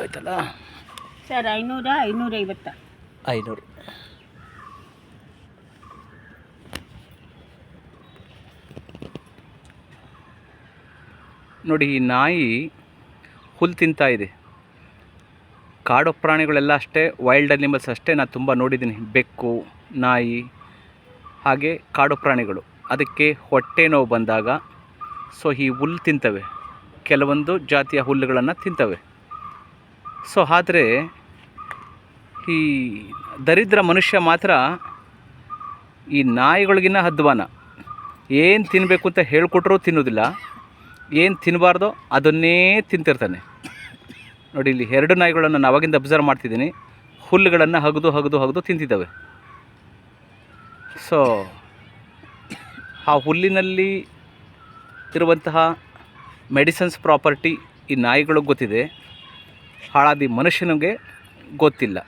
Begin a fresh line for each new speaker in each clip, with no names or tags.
ಆಯ್ತಲ್ಲ
ಸರ್ ಐನೂರ ಐನೂರೈವತ್ತ.
ಐನೂರು. ನೋಡಿ ಈ ನಾಯಿ ಹುಲ್ಲು ತಿಂತಾ ಇದೆ. ಕಾಡು ಪ್ರಾಣಿಗಳೆಲ್ಲ ಅಷ್ಟೇ ವೈಲ್ಡ್ ಅನಿಮಲ್ಸ್ ಅಷ್ಟೇ ನಾನು ತುಂಬ ನೋಡಿದ್ದೀನಿ. ಬೆಕ್ಕು ನಾಯಿ ಹಾಗೆ ಕಾಡು ಪ್ರಾಣಿಗಳು. ಅದಕ್ಕೆ ಹೊಟ್ಟೆ ನೋವು ಬಂದಾಗ ಸೊ ಈ ಹುಲ್ಲು ತಿಂತವೆ. ಕೆಲವೊಂದು ಜಾತಿಯ ಹುಲ್ಲುಗಳನ್ನು ತಿಂತವೆ. ಸೊ ಆದರೆ ಈ ದರಿದ್ರ ಮನುಷ್ಯ ಮಾತ್ರ ಈ ನಾಯಿಗಳಿಗಿನ್ನ ಹದ್ವಾನ. ಏನು ತಿನ್ನಬೇಕು ಅಂತ ಹೇಳ್ಕೊಟ್ರೂ ತಿನ್ನೋದಿಲ್ಲ. ಏನು ತಿನ್ನಬಾರ್ದೋ ಅದನ್ನೇ ತಿಂತಿರ್ತಾನೆ. ನೋಡಿ, ಇಲ್ಲಿ ಎರಡು ನಾಯಿಗಳನ್ನು ನಾನು ಅವಾಗಿಂದ ಅಬ್ಸರ್ವ್ ಮಾಡ್ತಿದ್ದೀನಿ. ಹುಲ್ಲುಗಳನ್ನು ಹಗದು ಹಗದು ಹಗದು ತಿಂತಿದ್ದಾವೆ. ಸೊ, ಆ ಹುಲ್ಲಿನಲ್ಲಿ ಇರುವಂತಹ ಮೆಡಿಸನ್ಸ್ ಪ್ರಾಪರ್ಟಿ ಈ ನಾಯಿಗಳಿಗೆ ಗೊತ್ತಿದೆ. ಹಾಳಾದಿ ಮನುಷ್ಯನಿಗೆ ಗೊತ್ತಿಲ್ಲ.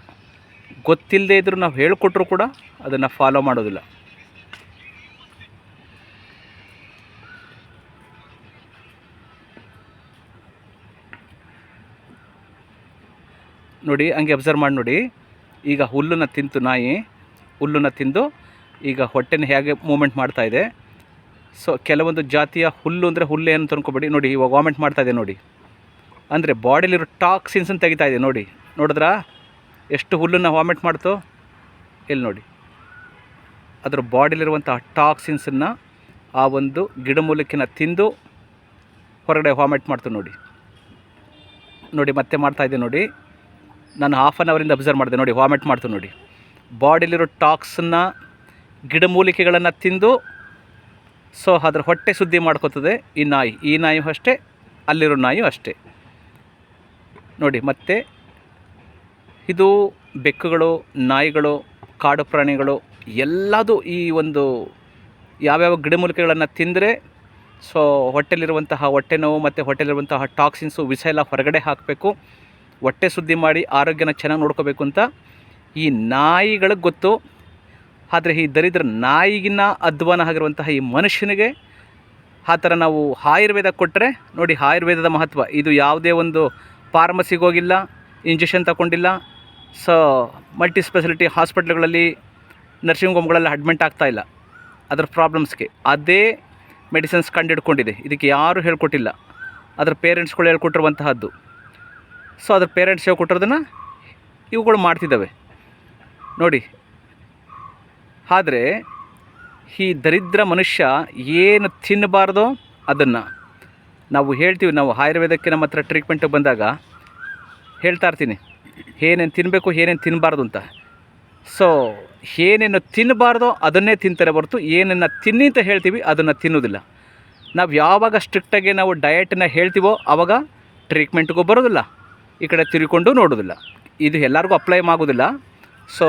ಗೊತ್ತಿಲ್ಲದೆ ಇದ್ದರೂ ನಾವು ಹೇಳಿಕೊಟ್ರೂ ಕೂಡ ಅದನ್ನು ಫಾಲೋ ಮಾಡೋದಿಲ್ಲ. ನೋಡಿ, ಹಂಗೆ ಅಬ್ಸರ್ವ್ ಮಾಡಿ ನೋಡಿ. ಈಗ ಹುಲ್ಲನ್ನು ತಿಂತು ನಾಯಿ. ಹುಲ್ಲನ್ನು ತಿಂದು ಈಗ ಹೊಟ್ಟೆನ ಹೇಗೆ ಮೂಮೆಂಟ್ ಮಾಡ್ತಾ ಇದೆ. ಸೊ ಕೆಲವೊಂದು ಜಾತಿಯ ಹುಲ್ಲು ಅಂದರೆ ಹುಲ್ಲು ಏನು ಅನ್ಕೋಬೇಡಿ. ನೋಡಿ, ಇವಾಗ ವಾಮೆಂಟ್ ಮಾಡ್ತಾ ಇದೆ ನೋಡಿ. ಅಂದರೆ ಬಾಡಿಲಿರೋ ಟಾಕ್ಸಿನ್ಸನ್ನು ತೆಗಿತಾ ಇದೆ, ನೋಡಿ. ನೋಡಿದ್ರಾ? ಎಷ್ಟು ಹುಲ್ಲನ್ನು ವಾಮಿಟ್ ಮಾಡ್ತು? ಇಲ್ಲಿ ನೋಡಿ. ಅದರ ಬಾಡಿಲಿರುವಂತಹ ಟಾಕ್ಸಿನ್ಸನ್ನು ಆ ಒಂದು ಗಿಡಮೂಲಿಕೆನ ತಿಂದು ಹೊರಗಡೆ ವಾಮಿಟ್ ಮಾಡ್ತು ನೋಡಿ. ನೋಡಿ, ಮತ್ತೆ ಮಾಡ್ತಾ ಇದೆ ನೋಡಿ. ನಾನು ಹಾಫ್ ಆನ್ ಅವರಿಂದ ಅಬ್ಸರ್ವ್ ಮಾಡಿದೆ ನೋಡಿ, ವಾಮಿಟ್ ಮಾಡ್ತು ನೋಡಿ. ಬಾಡಿಲಿರೋ ಟಾಕ್ಸನ್ನು ಗಿಡಮೂಲಿಕೆಗಳನ್ನು ತಿಂದು, ಸೊ ಅದರ ಹೊಟ್ಟೆ ಸುದ್ದಿ ಮಾಡ್ಕೋತದೆ ಈ ನಾಯಿ. ಈ ನಾಯಿಯೂ ಅಷ್ಟೇ, ಅಲ್ಲಿರೋ ನಾಯಿಯೂ ಅಷ್ಟೇ. ನೋಡಿ, ಮತ್ತೆ ಇದು ಬೆಕ್ಕುಗಳು, ನಾಯಿಗಳು, ಕಾಡು ಪ್ರಾಣಿಗಳು ಎಲ್ಲದೂ ಈ ಒಂದು ಯಾವ್ಯಾವ ಗಿಡಮೂಲಿಕೆಗಳನ್ನು ತಿಂದರೆ ಸೊ ಹೊಟ್ಟೆಲಿರುವಂತಹ ಹೊಟ್ಟೆ ನೋವು ಮತ್ತು ಹೊಟ್ಟೆಲಿರುವಂತಹ ಟಾಕ್ಸಿನ್ಸು ವಿಷ ಎಲ್ಲ ಹೊರಗಡೆ ಹಾಕಬೇಕು. ಹೊಟ್ಟೆ ಸುದ್ದಿ ಮಾಡಿ ಆರೋಗ್ಯನ ಚೆನ್ನಾಗಿ ನೋಡ್ಕೋಬೇಕು ಅಂತ ಈ ನಾಯಿಗಳಿಗೆ ಗೊತ್ತು. ಆದರೆ ಈ ದರಿದ್ರ ನಾಯಿಗಿನ ಅಧ್ವಾನ ಆಗಿರುವಂತಹ ಈ ಮನುಷ್ಯನಿಗೆ ಆ ಥರ ನಾವು ಆಯುರ್ವೇದ ಕೊಟ್ಟರೆ ನೋಡಿ, ಆಯುರ್ವೇದದ ಮಹತ್ವ. ಇದು ಯಾವುದೇ ಒಂದು ಫಾರ್ಮಸಿಗೆ ಹೋಗಿಲ್ಲ, ಇಂಜೆಕ್ಷನ್ ತಗೊಂಡಿಲ್ಲ. ಸೊ ಮಲ್ಟಿ ಸ್ಪೆಷಾಲಿಟಿ ಹಾಸ್ಪಿಟ್ಲ್ಗಳಲ್ಲಿ ನರ್ಸಿಂಗ್ ಹೋಮ್ಗಳಲ್ಲಿ ಅಡ್ಮಿಂಟ್ ಆಗ್ತಾ ಇಲ್ಲ ಅದರ ಪ್ರಾಬ್ಲಮ್ಸ್ಗೆ ಅದೇ ಮೆಡಿಸಿನ್ಸ್ ಕಂಡಿಡ್ಕೊಂಡಿದೆ. ಇದಕ್ಕೆ ಯಾರೂ ಹೇಳ್ಕೊಟ್ಟಿಲ್ಲ. ಅದರ ಪೇರೆಂಟ್ಸ್ಗಳು ಹೇಳ್ಕೊಟ್ಟಿರುವಂತಹದ್ದು. ಸೊ ಅದ್ರ ಪೇರೆಂಟ್ಸ್ ಹೇಳ್ಕೊಟ್ಟಿರೋದನ್ನು ಇವುಗಳು ಮಾಡ್ತಿದ್ದಾವೆ. ನೋಡಿ, ಆದರೆ ಈ ದರಿದ್ರ ಮನುಷ್ಯ ಏನು ತಿನ್ನಬಾರ್ದೋ ಅದನ್ನು ನಾವು ಹೇಳ್ತೀವಿ, ನಾವು ಆಯುರ್ವೇದಕ್ಕೆ ನಮ್ಮ ಹತ್ರ ಟ್ರೀಟ್ಮೆಂಟಿಗೆ ಬಂದಾಗ ಹೇಳ್ತಾ ಇರ್ತೀನಿ, ಏನೇನು ತಿನ್ನಬೇಕು ಏನೇನು ತಿನ್ನಬಾರ್ದು ಅಂತ. ಸೊ ಏನೇನು ತಿನ್ನಬಾರ್ದೋ ಅದನ್ನೇ ತಿಂತಾರೆ ಹೊರತು ಏನನ್ನು ತಿನ್ನಿ ಅಂತ ಹೇಳ್ತೀವಿ, ಅದನ್ನು ತಿನ್ನೋದಿಲ್ಲ. ನಾವು ಯಾವಾಗ ಸ್ಟ್ರಿಕ್ಟಾಗಿ ನಾವು ಡಯಟನ್ನ ಹೇಳ್ತೀವೋ ಆವಾಗ ಟ್ರೀಟ್ಮೆಂಟ್ಗೂ ಬರೋದಿಲ್ಲ. ಈ ಕಡೆ ತಿರ್ಕೊಂಡು ನೋಡೋದಿಲ್ಲ. ಇದು ಎಲ್ಲರಿಗೂ ಅಪ್ಲೈ ಆಗೋದಿಲ್ಲ. ಸೊ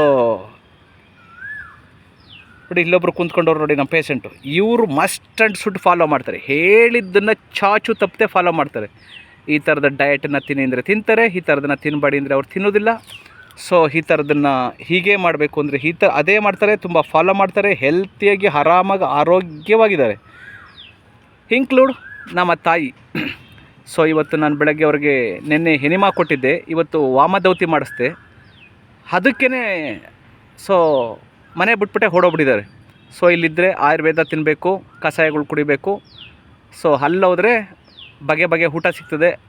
ನೋಡಿ, ಇಲ್ಲೊಬ್ರು ಕುಂತ್ಕೊಂಡವ್ರು ನೋಡಿ ನಮ್ಮ ಪೇಷಂಟು ಇವರು ಮಸ್ಟ್ ಆ್ಯಂಡ್ ಶುಡ್ ಫಾಲೋ ಮಾಡ್ತಾರೆ. ಹೇಳಿದ್ದನ್ನು ಚಾಚು ತಪ್ಪದೆ ಫಾಲೋ ಮಾಡ್ತಾರೆ. ಈ ಥರದ ಡಯಟನ್ನು ತಿನ್ನಿ ಅಂದರೆ ತಿಂತಾರೆ, ಈ ಥರದನ್ನು ತಿನ್ನಬೇಡಿ ಅಂದರೆ ಅವ್ರು ತಿನ್ನೋದಿಲ್ಲ. ಸೊ ಈ ಥರದನ್ನು ಹೀಗೆ ಮಾಡಬೇಕು ಅಂದರೆ ಈ ಥರ ಅದೇ ಮಾಡ್ತಾರೆ, ತುಂಬ ಫಾಲೋ ಮಾಡ್ತಾರೆ ಹೆಲ್ತಿಯಾಗಿ ಆರಾಮಾಗಿ, ಆರೋಗ್ಯವಾಗಿದ್ದಾರೆ. ಇನ್ಕ್ಲೂಡ್ ನಮ್ಮ ತಾಯಿ. ಸೊ ಇವತ್ತು ನಾನು ಬೆಳಗ್ಗೆ ಅವ್ರಿಗೆ ನಿನ್ನೆ ಹೆನಿಮಾ ಕೊಟ್ಟಿದ್ದೆ. ಇವತ್ತು ವಾಮದೌತಿ ಮಾಡಿಸ್ದೆ. ಅದಕ್ಕೇ ಸೊ ಮನೆ ಬಿಟ್ಬಿಟ್ಟೆ ಹೊಡೋಗ್ಬಿಟ್ಟಿದ್ದಾರೆ. ಸೊ ಇಲ್ಲಿದ್ದರೆ ಆಯುರ್ವೇದ ತಿನ್ನಬೇಕು ಕಷಾಯಗಳು ಕುಡಿಬೇಕು. ಸೊ ಹೋದರೆ ಬಗೆ ಬಗೆ ಊಟ ಸಿಗ್ತದೆ,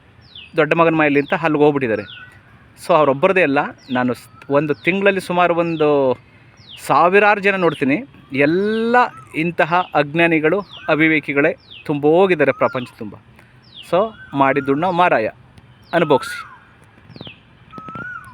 ದೊಡ್ಡ ಮಗನ ಮನೆಯಲ್ಲಿ ಅಂತ ಅಲ್ಲಿಗೆ ಹೋಗ್ಬಿಟ್ಟಿದ್ದಾರೆ. ಸೊ ಅವರೊಬ್ಬರದೇ ಅಲ್ಲ, ನಾನು ಒಂದು ತಿಂಗಳಲ್ಲಿ ಸುಮಾರು ಒಂದು ಸಾವಿರಾರು ಜನ ನೋಡ್ತೀನಿ. ಎಲ್ಲ ಇಂತಹ ಅಜ್ಞಾನಿಗಳು, ಅವಿವೇಕಿಗಳೇ ತುಂಬ ಹೋಗಿದ್ದಾರೆ ಪ್ರಪಂಚ ತುಂಬ. ಸೊ ಮಾಡಿದ್ದುಣ್ಣ ಮಾರಾಯ. ಅನುಭವಿಸಿ.